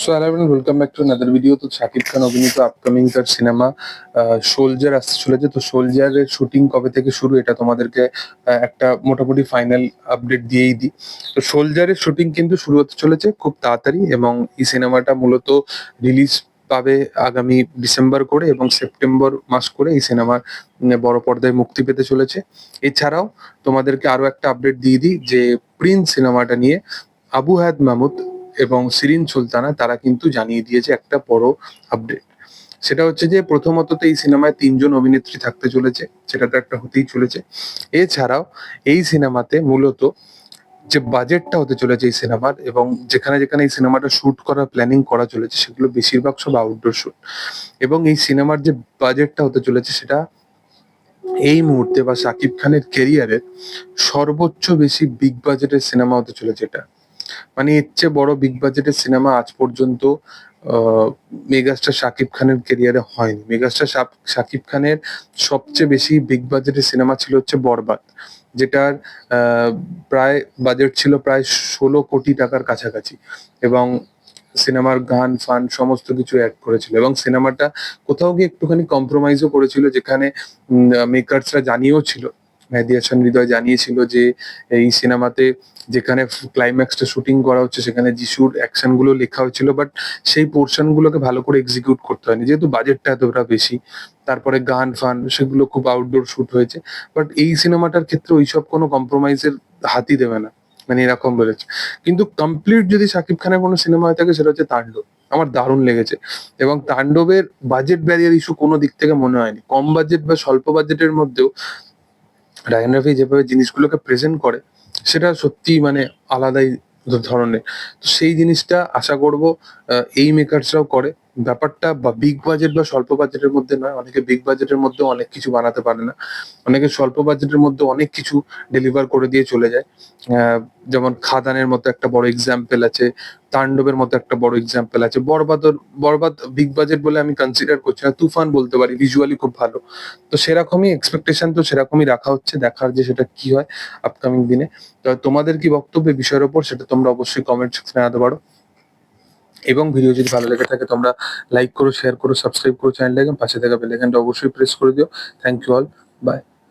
So hello welcome back to another video তো শাকিব খান অভিনীত upcoming তার সিনেমা সোলজার আসতে চলেছে। তো সোলজারের শুটিং কবে থেকে শুরু? এটা তোমাদেরকে একটা মোটামুটি ফাইনাল আপডেট দিয়েই দিই। তো সোলজারের শুটিং কিন্তু শুরু হতে চলেছে খুব তাড়াতাড়ি এবং এই সিনেমাটা মূলত রিলিজ পাবে আগামী ডিসেম্বর করে এবং সেপ্টেম্বর মাস করে এই সিনেমার বড় পর্দায় মুক্তি পেতে চলেছে। এছাড়াও তোমাদেরকে আরও একটা আপডেট দিয়ে দিই যে প্রিন্স সিনেমাটা নিয়ে আবু হায়াত মাহমুদ এবং সিরিন সুলতানা তারা কিন্তু জানিয়ে দিয়েছে একটা বড় আপডেট সেটা হচ্ছে যে প্রথমত তো এই সিনেমায় তিনজন অভিনেত্রী থাকতে চলেছে, সেটা তো একটা হতেই চলেছে। এছাড়াও এই সিনেমাতে মূলত যে বাজেটটা হতে চলেছে এই সিনেমার এবং যেখানে যেখানে এই সিনেমাটা শুট করার প্ল্যানিং করা চলেছে, সেগুলো বেশিরভাগ সব আউটডোর শুট এবং এই সিনেমার যে বাজেটটা হতে চলেছে সেটা এই মুহূর্তে বা শাকিব খানের কেরিয়ারের সর্বোচ্চ বেশি বিগ বাজেটের সিনেমা হতে চলেছে এটা। মানে এর চেয়ে বড় বিগ বাজেটের সিনেমা আজ পর্যন্ত মেগাস্টার শাকিব খানের কেরিয়ারে হয়নি। মেগাস্টার শাক- শাকিব খানের সবচেয়ে বেশি বিগ বাজেটের সিনেমা ছিল হচ্ছে বরবাদ, যেটার প্রায় বাজেট ছিল প্রায় ষোলো কোটি টাকার কাছাকাছি এবং সিনেমার গান, ফান সমস্ত কিছু অ্যাড করেছিল এবং সিনেমাটা কোথাও গিয়ে একটুখানি কম্প্রোমাইজও করেছিল যেখানে মেকার্সরা জানিয়েও ছিল মেহেদি হাসান হৃদয় জানিয়েছিল যে এই সিনেমাতে যেখানে ক্লাইম্যাক্সটা শুটিং করা হচ্ছে, সেখানে যিশুর অ্যাকশনগুলো লেখা হয়েছিল বাট সেই পোর্শন গুলোকে ভালো করে এক্সিকিউট করতে হয়নি। যেহেতু বাজেটটা এতটা বেশি, তারপরে গান ফান, সেগুলো খুব আউটডোর শুট হয়েছে বাট এই সিনেমাটার ক্ষেত্রে ওইসব কোনো কম্প্রোমাইজের হাতই দেবে না। মানে এরকম বলেছে। কিন্তু কমপ্লিট যদি শাকিব খানের কোনো সিনেমা হয়ে থাকে, সেটা হচ্ছে তাণ্ডব। আমার দারুণ লেগেছে। এবং তাণ্ডবের বাজেট ব্যারিয়ার ইস্যু কোনো দিক থেকে মনে হয়নি। কম বাজেট বা স্বল্প বাজেটের মধ্যেও রায়ন যেভাবে জিনিসগুলোকে প্রেজেন্ট করে, সেটা সত্যি মানে আলাদাই ধরনের। তো সেই জিনিসটা আশা করব এই মেকার্সরাও করে। ব্যাপারটা বা বিগ বাজেট বা স্বল্প বাজেটের মধ্যে নয়। অনেকে বিগ বাজেটের মধ্যে অনেক কিছু বানাতে পারে না। অনেকে স্বল্প বাজেটের মধ্যে অনেক কিছু ডেলিভার করে দিয়ে চলে যায়। যেমন খাদানের মতো একটা বড় এক্সাম্পল আছে, তাণ্ডবের মতো একটা বড় এক্সাম্পল আছে। বরবাদর, বরবাদ বিগ বাজেট বলে আমি কনসিডার করছি না। তুফান বলতে পারি ভিজুয়ালি খুব ভালো। তো সেরকমই এক্সপেকটেশন তো সেরকমই রাখা হচ্ছে, দেখার যে সেটা কি হয় আপকামিং দিনে। তো তোমাদের কি বক্তব্য বিষয়ের ওপর সেটা তোমরা অবশ্যই কমেন্ট সেকশনে জানাতে পারো। এবং ভিডিও যদি ভালো লেগে থাকে, তোমরা লাইক করো শেয়ার করো সাবস্ক্রাইব করো চ্যানেলটাকে পাশে থাকা বেলাইকানটা অবশ্যই প্রেস করে দিও। Thank you all by